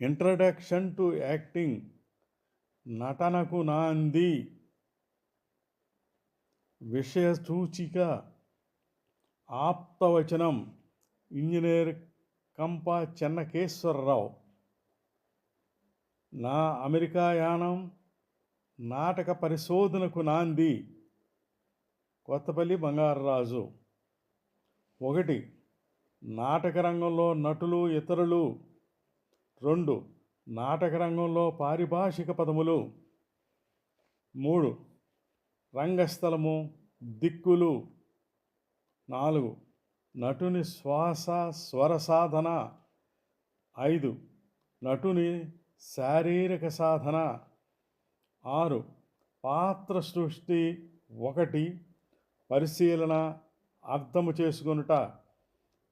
Introduction to acting నటనకు నాంది విషయ సూచిక. ఆప్తవచనం. ఇంజనీర్ కంప చెన్నకేశ్వరరావు. నా అమెరికా యానం. నాటక పరిశోధనకు నాంది కొత్తపల్లి బంగారరాజు. ఒకటి. నాటక రంగంలో నటులు ఇతరులు. రెండు నాటక రంగంలో పారిభాషిక పదములు. మూడు రంగస్థలము దిక్కులు. నాలుగు నటుని శ్వాస స్వర సాధన. ఐదు నటుని శారీరక సాధన. ఆరు పాత్ర సృష్టి ఒకటి పరిశీలన అర్థము చేసుకొనుట.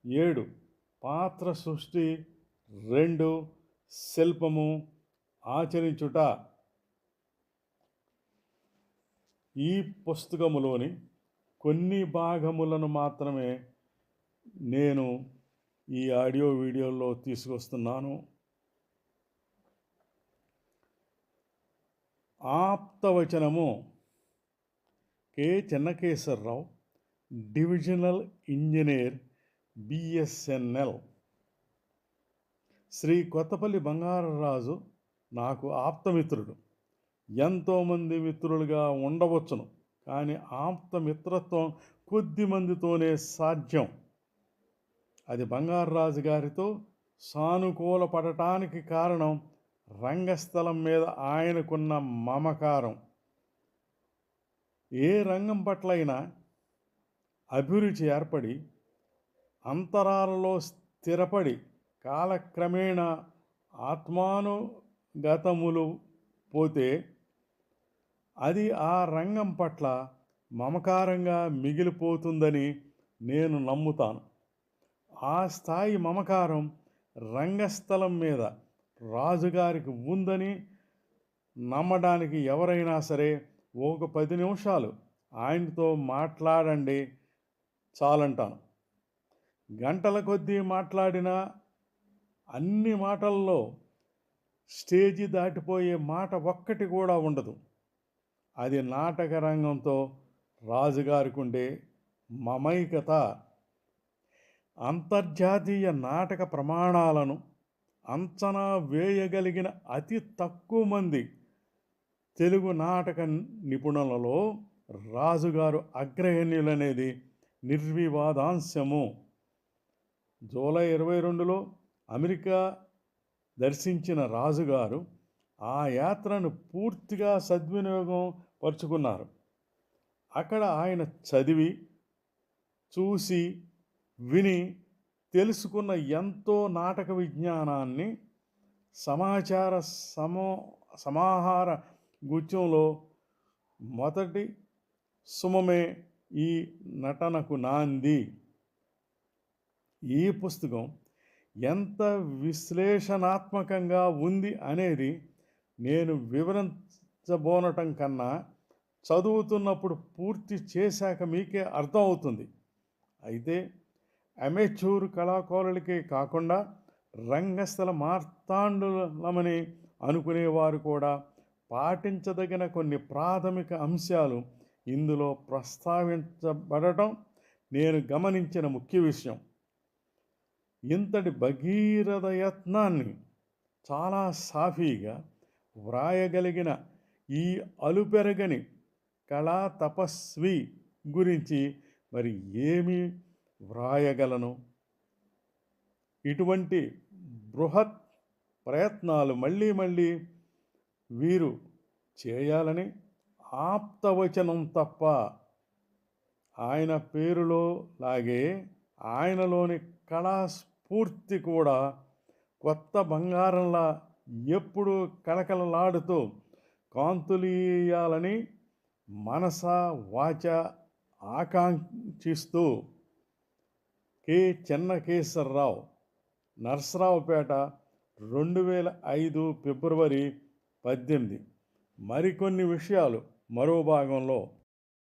ఏడు పాత్ర సృష్టి రెండు శిల్పము ఆచరించుట ఈ పుస్తకములోని కొన్ని భాగములను మాత్రమే నేను ఈ ఆడియో వీడియోలో తీసుకొస్తున్నాను. ఆప్తవచనము K Chennakeswararao divisional engineer BSNL Shri Kothapalli Bangararaju నాకు ఆప్తమిత్రుడు. ఎంతోమంది మిత్రులుగా ఉండవచ్చును కానీ ఆప్త మిత్రత్వం కొద్ది మందితోనే సాధ్యం. అది బంగారరాజు గారితో సానుకూల పడటానికి కారణం రంగస్థలం మీద ఆయనకున్న మమకారం. ఏ రంగం పట్లైనా అభిరుచి ఏర్పడి అంతరాలలో స్థిరపడి కాలక్రమేణా ఆత్మానుగతములు పోతే అది ఆ రంగం పట్ల మమకారంగా మిగిలిపోతుందని నేను నమ్ముతాను. ఆ స్థాయి మమకారం రంగస్థలం మీద రాజుగారికి ఉందని నమ్మడానికి ఎవరైనా సరే ఒక పది నిమిషాలు ఆయనతో మాట్లాడండి చాలంటాను. గంటల కొద్దీ మాట్లాడిన అన్ని మాటల్లో స్టేజి దాటిపోయే మాట ఒక్కటి కూడా ఉండదు. అది నాటక రంగంతో రాజుగారికి ఉండే మమైకత అంతర్జాతీయ నాటక ప్రమాణాలను అంచనా వేయగలిగిన అతి తక్కువ మంది తెలుగు నాటక నిపుణులలో రాజుగారు అగ్రగణ్యులనేది నిర్వివాదాంశము. జూలై ఇరవై రెండులో అమెరికా దర్శించిన రాజుగారు ఆ యాత్రను పూర్తిగా సద్వినియోగం పరుచుకున్నారు. అక్కడ ఆయన చదివి చూసి విని తెలుసుకున్న ఎంతో నాటక విజ్ఞానాన్ని సమాచార సమో సమాహార గుత్యంలో మొదటి సుమమే ఈ నటనకు నాంది. ఈ పుస్తకం ఎంత విశ్లేషణాత్మకంగా ఉంది అనేది నేను వివరించబోనటం కన్నా చదువుతున్నప్పుడు పూర్తి చేశాక మీకే అర్థం అవుతుంది అయితే అమెచ్యూర్ కళాకారులకే కాకుండా రంగస్థల మార్తాండులమని అనుకునేవారు కూడా పాటించదగిన కొన్ని ప్రాథమిక అంశాలు ఇందులో ప్రస్తావించబడటం నేను గమనించిన ముఖ్య విషయం. ఇంతటి భగీరథ యత్నాన్ని చాలా సాఫీగా వ్రాయగలిగిన ఈ అలుపెరగని కళా తపస్వి గురించి మరి ఏమి వ్రాయగలను? ఇటువంటి బృహత్ ప్రయత్నాలు మళ్ళీ మళ్ళీ వీరు చేయాలని ఆప్తవచనం తప్ప ఆయన పేరులో లాగే ఆయనలోని కళా స్ఫూర్తి కూడా కొత్త బంగారంలా ఎప్పుడు కళకళలాడుతూ కాంతులీయాలని మనస వాచ ఆకాంక్షిస్తూ కె చెన్నకేశ్వరరావు నర్సరావుపేట రెండు వేల ఐదు ఫిబ్రవరి పద్దెనిమిది. మరికొన్ని విషయాలు మరో భాగంలో